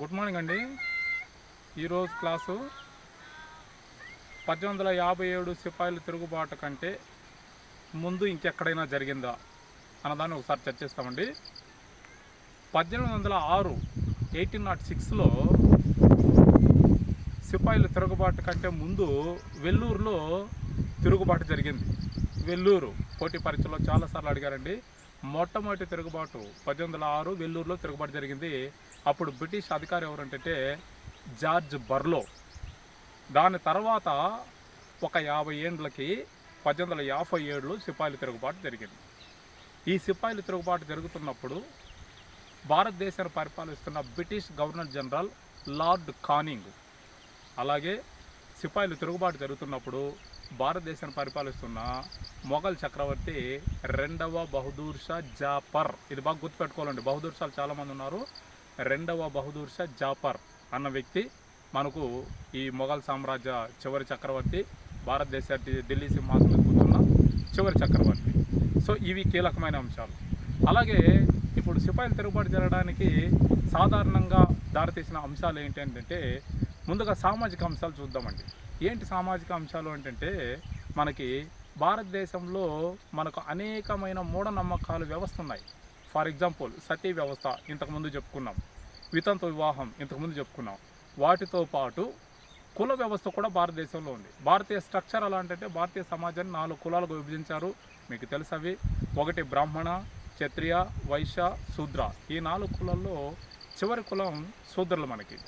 Good morning అండి. ఈరోజు class పద్దెనిమిది వందల యాభై ఏడు సిపాయిల తిరుగుబాటు కంటే ముందు ఇంకెక్కడైనా జరిగిందా అన్నదాన్ని ఒకసారి చర్చిస్తామండి పద్దెనిమిది వందల ఆరు ఎయిటీన్ నాట్ సిక్స్లో సిపాయిల తిరుగుబాటు కంటే ముందు వెల్లూరులో తిరుగుబాటు జరిగింది. వెల్లూరు పోటీ పరీక్షలో చాలాసార్లు అడిగారండి. మొట్టమొదటి తిరుగుబాటు పద్దెనిమిది వందల ఆరు వెల్లూరులో తిరుగుబాటు జరిగింది. అప్పుడు బ్రిటిష్ అధికారి ఎవరంటే జార్జ్ బర్లో. దాని తర్వాత ఒక యాభై ఏండ్లకి పద్దెనిమిది వందల యాభై ఏడులో సిపాయిల తిరుగుబాటు జరిగింది. ఈ సిపాయిల తిరుగుబాటు జరుగుతున్నప్పుడు భారతదేశాన్ని పరిపాలిస్తున్న British governor general Lord Canning అలాగే సిపాయిలు తిరుగుబాటు జరుగుతున్నప్పుడు భారతదేశాన్ని పరిపాలిస్తున్న మొఘల్ చక్రవర్తి రెండవ బహదూర్ షా జాపర్ ఇది బాగా గుర్తుపెట్టుకోవాలండి. బహదూర్ షాలు చాలామంది ఉన్నారు. రెండవ బహదూర్ షా జాపర్ అన్న వ్యక్తి మనకు ఈ మొఘల్ సామ్రాజ్య చివరి చక్రవర్తి భారతదేశ ఢిల్లీ సింహాసనం కూర్చున్న చివరి చక్రవర్తి. సో ఇవి కీలకమైన అంశాలు. అలాగే ఇప్పుడు సిపాయిలు తిరుగుబాటు జరగడానికి సాధారణంగా దారితీసిన అంశాలు ఏంటంటే ముందుగా సామాజిక అంశాలు చూద్దామండి. ఏంటి సామాజిక అంశాలు ఏంటంటే మనకి భారతదేశంలో మనకు అనేకమైన మూఢనమ్మకాలు వ్యవస్థ ఉన్నాయి ఫర్ ఎగ్జాంపుల్ సతీ వ్యవస్థ ఇంతకుముందు చెప్పుకున్నాం. వితంతు వివాహం ఇంతకుముందు చెప్పుకున్నాం. వాటితో పాటు కుల వ్యవస్థ కూడా భారతదేశంలో ఉంది. భారతీయ స్ట్రక్చర్ ఎలా అంటే భారతీయ సమాజాన్ని నాలుగు కులాలుగా విభజించారు. మీకు తెలుసు అవి. ఒకటి బ్రాహ్మణ క్షత్రియ వైశ్య శూద్ర. ఈ నాలుగు కులాల్లో చివరి కులం శూద్రులు మనకి.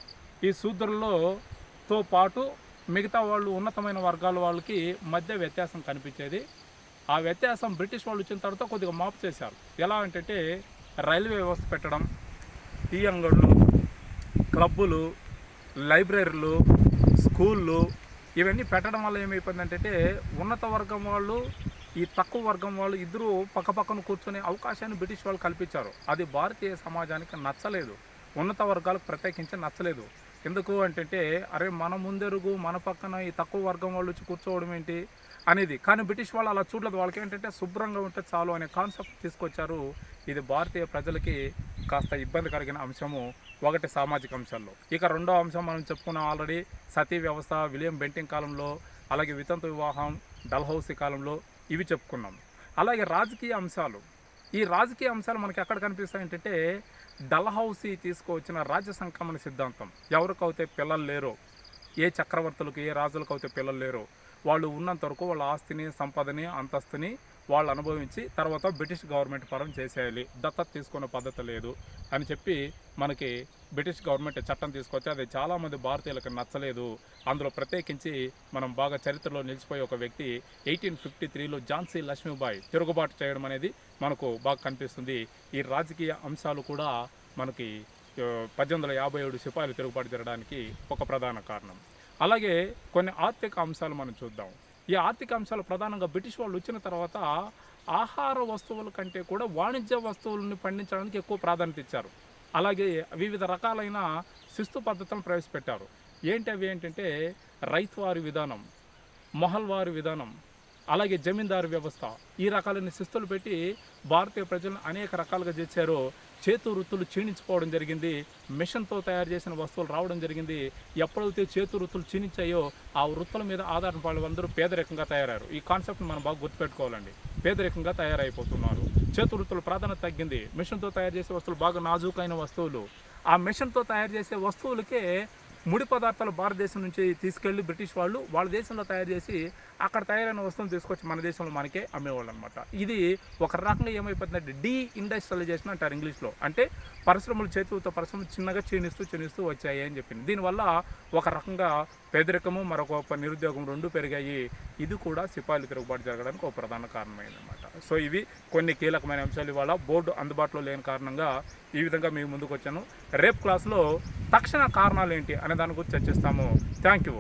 ఈ శూద్రులతో పాటు మిగతా వాళ్ళు ఉన్నతమైన వర్గాల వాళ్ళకి మధ్య వ్యత్యాసం కనిపించేది. ఆ వ్యత్యాసం బ్రిటిష్ వాళ్ళు వచ్చిన తర్వాత కొద్దిగా మాపు చేశారు. ఎలా అంటే రైల్వే వ్యవస్థ పెట్టడం టీ అంగళ్ళు క్లబ్బులు లైబ్రరీలు స్కూళ్ళు ఇవన్నీ పెట్టడం వల్ల ఏమైపోయిందంటే ఉన్నత వర్గం వాళ్ళు ఈ తక్కువ వర్గం వాళ్ళు ఇద్దరు పక్కపక్కన కూర్చునే అవకాశాన్ని బ్రిటిష్ వాళ్ళు కల్పించారు. అది భారతీయ సమాజానికి నచ్చలేదు. ఉన్నత వర్గాలకు ప్రత్యేకించి నచ్చలేదు. ఎందుకు అంటే అరే మన ముందెరుగు మన పక్కన ఈ తక్కువ వర్గం వాళ్ళు వచ్చి కూర్చోవడం ఏంటి అనేది. కానీ బ్రిటిష్ వాళ్ళు అలా చూడలేదు. వాళ్ళకి ఏంటంటే శుభ్రంగా ఉంటే చాలు అనే కాన్సెప్ట్ తీసుకొచ్చారు. ఇది భారతీయ ప్రజలకి కాస్త ఇబ్బంది కలిగిన అంశము ఒకటి సామాజిక అంశాల్లో. ఇక రెండో అంశం మనం చెప్పుకున్నాం ఆల్రెడీ. సతీ వ్యవస్థ విలియం బెంటింగ్ కాలంలో అలాగే వితంతు వివాహం డల్హౌసీ కాలంలో ఇవి చెప్పుకున్నాం. అలాగే రాజకీయ అంశాలు. ఈ రాజకీయ అంశాలు మనకి ఎక్కడ కనిపిస్తాయి ఏంటంటే డల్హౌసీ తీసుకువచ్చిన రాజ్య సంక్రమణ సిద్ధాంతం. ఎవరికైతే పిల్లలు లేరో ఏ చక్రవర్తులకు ఏ రాజులకు అయితే పిల్లలు లేరో వాళ్ళు ఉన్నంత వరకు వాళ్ళ ఆస్తిని సంపదని అంతస్తుని వాళ్ళు అనుభవించి తర్వాత బ్రిటిష్ గవర్నమెంట్ పరం చేసేయాలి. దత్తత తీసుకునే పద్ధతి లేదు అని చెప్పి మనకి బ్రిటిష్ గవర్నమెంట్ చట్టం తీసుకొచ్చి అది చాలామంది భారతీయులకు నచ్చలేదు. అందులో ప్రత్యేకించి మనం బాగా చరిత్రలో నిలిచిపోయే ఒక వ్యక్తి ఎయిటీన్ ఫిఫ్టీ త్రీలో ఝాన్సీ లక్ష్మీబాయి తిరుగుబాటు చేయడం అనేది మనకు బాగా కనిపిస్తుంది. ఈ రాజకీయ అంశాలు కూడా మనకి పద్దెనిమిది వందల యాభై ఏడు సిపాయిలు తిరుగుబాటు జరగడానికి ఒక ప్రధాన కారణం. అలాగే కొన్ని ఆర్థిక అంశాలు మనం చూద్దాం. ఈ ఆర్థిక అంశాలు ప్రధానంగా బ్రిటిష్ వాళ్ళు వచ్చిన తర్వాత ఆహార వస్తువుల కంటే కూడా వాణిజ్య వస్తువులను పండించడానికి ఎక్కువ ప్రాధాన్యత ఇచ్చారు. అలాగే వివిధ రకాలైన శిస్తు పద్ధతులను ప్రవేశపెట్టారు. ఏంటి అవి ఏంటంటే రైతువారి విధానం మొహల్వారి విధానం అలాగే జమీందారు వ్యవస్థ. ఈ రకాలైన శిస్తులు పెట్టి భారతీయ ప్రజలను అనేక రకాలుగా చేశారు చేతు వృత్తులు క్షీణించిపోవడం జరిగింది. మిషన్తో తయారు చేసిన వస్తువులు రావడం జరిగింది. ఎప్పుడైతే చేతు వృత్తులు క్షీణించాయో ఆ వృత్తుల మీద ఆధారపడి అందరూ పేదరికంగా తయారయ్యారు. ఈ కాన్సెప్ట్ని మనం బాగా గుర్తుపెట్టుకోవాలండి. పేదరికంగా తయారైపోతున్నారు. చేతు వృత్తుల ప్రాధాన్యత తగ్గింది. మిషన్తో తయారు చేసే వస్తువులు బాగా నాజూకైన వస్తువులు. ఆ మిషన్తో తయారు చేసే వస్తువులకే ముడి పదార్థాలు భారతదేశం నుంచి తీసుకెళ్ళి బ్రిటిష్ వాళ్ళు వాళ్ళ దేశంలో తయారు చేసి అక్కడ తయారైన వస్తువులు తీసుకొచ్చి మన దేశంలో మనకే అమ్మేవాళ్ళు అనమాట ఇది ఒక రకంగా ఏమైపోతుందంటే డీ ఇండస్ట్రియలైజేషన్ అంటారు ఇంగ్లీష్లో. అంటే పరిశ్రమలు చేతులతో పరిశ్రమలు చిన్నగా క్షీణిస్తూ క్షీణిస్తూ వచ్చాయి అని చెప్పింది. దీనివల్ల ఒక రకంగా పేదరికము మరొక నిరుద్యోగం రెండు పెరిగాయి. ఇది కూడా సిపాయిలు తిరుగుబాటు జరగడానికి ఒక ప్రధాన కారణమైందన్నమాట సో ఇవి కొన్ని కీలకమైన అంశాలు. ఇవాళ బోర్డు అందుబాటులో లేని కారణంగా ఈ విధంగా మీ ముందుకు వచ్చాను. రేపు క్లాస్లో తక్షణ కారణాలు ఏంటి అనే దాని గురించి చర్చిస్తాము. Thank you